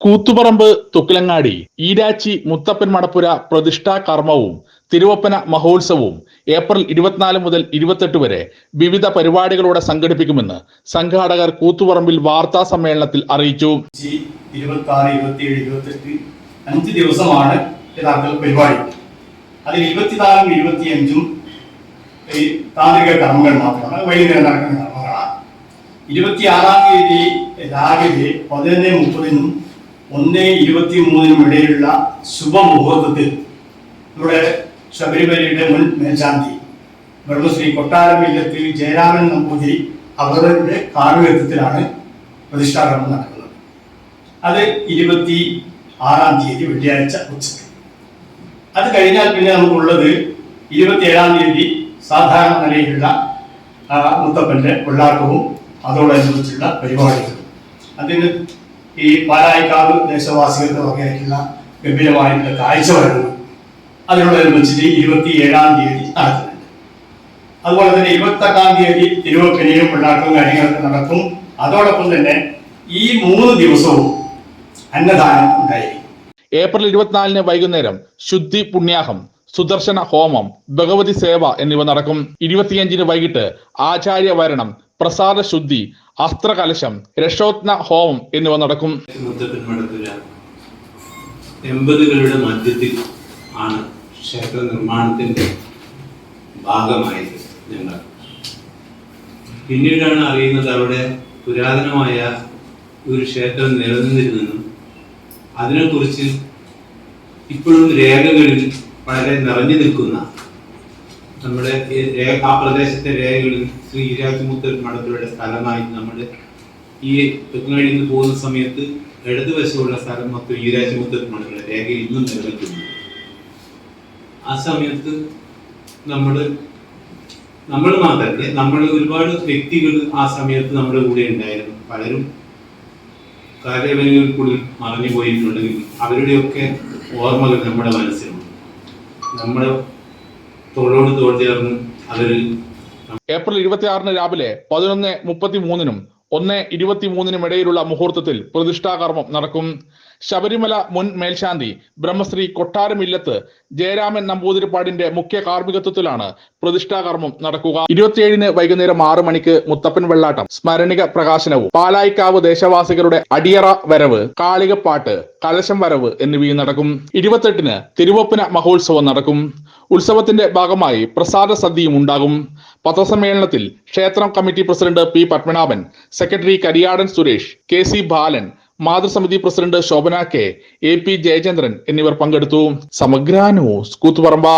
കൂത്തുപറമ്പ് തുക്കിലങ്ങാടി ഈരാച്ചി മുത്തപ്പൻ മടപ്പുര പ്രതിഷ്ഠാ കർമ്മവും തിരുവപ്പന മഹോത്സവവും ഏപ്രിൽ ഇരുപത്തിനാല് മുതൽ ഇരുപത്തെട്ട് വരെ വിവിധ പരിപാടികളോടെ സംഘടിപ്പിക്കുമെന്ന് സംഘാടകർ കൂത്തുപറമ്പിൽ വാർത്താ സമ്മേളനത്തിൽ അറിയിച്ചു. അഞ്ച് ദിവസമാണ് പരിപാടി. അതിൽ ഇരുപത്തിനാലും ഇരുപത്തിയഞ്ചും ഈ താന്ത്രിക കർമ്മങ്ങൾ മാത്രമാണ്. വൈകുന്നേരം നടക്കുന്ന കർമ്മങ്ങളാണ്. ഇരുപത്തിയാറാം തീയതി രാവിലെ പതിനൊന്ന് മുപ്പതിനും ഒന്ന് ഇരുപത്തി മൂന്നിനും ഇടയിലുള്ള ശുഭമുഹൂർത്തത്തിൽ നമ്മുടെ ശബരിമലയുടെ മുൻ മേൽശാന്തി ബ്രഹ്മശ്രീ കൊട്ടാരം ഇല്ലത്തിൽ ജയരാമൻ നമ്പൂതിരി അവരുടെ കാർമ്മികത്വത്തിലാണ് പ്രതിഷ്ഠാകർമ്മം നടക്കുന്നത്. അത് ഇരുപത്തി ആറാം തീയതി വെള്ളിയാഴ്ച ഉച്ചയ്ക്ക്. അത് കഴിഞ്ഞാൽ പിന്നെ നമുക്കുള്ളത് ഇരുപത്തി ഏഴാം തീയതി സാധാരണ നിലയിലുള്ള മുത്തപ്പന്റെ വെള്ളാട്ടവും അതോടനുബന്ധിച്ചുള്ള പരിപാടികളും. അതിന് ഈ പാലായിക്കാവ് ദേശവാസികളുടെ വകയായിട്ടുള്ള ഗംഭീരമായിട്ടുള്ള കാഴ്ചവരവ് അതിനോടനുബന്ധിച്ച് ഇരുപത്തി ഏഴാം തീയതി നടക്കുന്നുണ്ട്. അതുപോലെ തന്നെ ഇരുപത്തെട്ടാം തീയതി തിരുവപ്പനെയും പിള്ളാക്കും കാര്യങ്ങളൊക്കെ നടക്കും. അതോടൊപ്പം തന്നെ ഈ മൂന്ന് ദിവസവും അന്നദാനം ഉണ്ടായിരിക്കും. ഏപ്രിൽ ഇരുപത്തിനാലിന് വൈകുന്നേരം ശുദ്ധി പുണ്യാഹം സുദർശന ഹോമം ഭഗവതി സേവ എന്നിവ നടക്കും. ഇരുപത്തിയഞ്ചിന് വൈകിട്ട് ആചാര്യ വരണം പ്രസാദ ശുദ്ധി അസ്ത്രകലശം രക്ഷോത്ന ഹോമം എന്നിവ നടക്കും. എൺപതുകളുടെ മധ്യത്തിൽ ആണ് ക്ഷേത്ര നിർമ്മാണത്തിന്റെ ഭാഗമായത് ഞങ്ങൾ. പിന്നീടാണ് അറിയുന്നത് അവിടെ പുരാതനമായ ഒരു ക്ഷേത്രം നിലനിന്നിരുന്നു അതിനെക്കുറിച്ച് ഇപ്പോഴും രേഖകളിൽ വളരെ നിറഞ്ഞു നിൽക്കുന്ന നമ്മുടെ ആ പ്രദേശത്തെ രേഖകളിൽ ശ്രീ ഈരാറ്റുമുത്തൽ മഠത്തിലുള്ള സ്ഥലമായി നമ്മുടെ ഈ തെക്കുനാടിൽ നിന്ന് പോകുന്ന സമയത്ത് ഇടതുവശമുള്ള സ്ഥലം മൊത്തം ഈരാറ്റുമുത്തൽ മഠത്തിലുള്ള രേഖ ഇന്നും നിലനിൽക്കുന്നു. ആ സമയത്ത് നമ്മൾ നമ്മൾ മാത്രമല്ല നമ്മൾ ഒരുപാട് വ്യക്തികൾ ആ സമയത്ത് നമ്മുടെ കൂടെ ഉണ്ടായിരുന്നു. പലരും കാര്യവനുകൾക്കുള്ളിൽ മറഞ്ഞു പോയിട്ടുണ്ടെങ്കിൽ അവരുടെയൊക്കെ ഓർമ്മകൾ നമ്മുടെ മനസ്സിലുണ്ട്. നമ്മുടെ തോളോട് തോൾ ചേർന്ന് അവരിൽ ഏപ്രിൽ ഇരുപത്തിയാറിന് രാവിലെ പതിനൊന്ന് മുപ്പത്തി മൂന്നിനും ഒന്ന് ഇരുപത്തിമൂന്നിനും ഇടയിലുള്ള മുഹൂർത്തത്തിൽ പ്രതിഷ്ഠാകർമ്മം നടക്കും. ശബരിമല മുൻ മേൽശാന്തി ബ്രഹ്മശ്രീ കൊട്ടാരമില്ലത്ത് ജയരാമൻ നമ്പൂതിരിപ്പാടിന്റെ മുഖ്യ കാർമ്മികത്വത്തിലാണ് പ്രതിഷ്ഠാകർമ്മം നടക്കുക. ഇരുപത്തിയേഴിന് വൈകുന്നേരം ആറു മണിക്ക് മുത്തപ്പൻ വെള്ളാട്ടം സ്മരണിക പ്രകാശനവും പാലായിക്കാവ് ദേശവാസികളുടെ അടിയറ വരവ് കാളികപ്പാട്ട് കലശം വരവ് എന്നിവയും നടക്കും. ഇരുപത്തെട്ടിന് തിരുവപ്പന മഹോത്സവം നടക്കും. ഉത്സവത്തിന്റെ ഭാഗമായി പ്രസാദ സദ്യയും ഉണ്ടാകും. പത്രസമ്മേളനത്തിൽ ക്ഷേത്രം committee president P Padmanabhan secretary Kariyadan Suresh K C Balan മാതൃസമിതി president Shobhana K A P Jayachandran എന്നിവർ പങ്കെടുത്തു. സമഗ്ര ന്യൂസ് കൂത്തുപറമ്പ.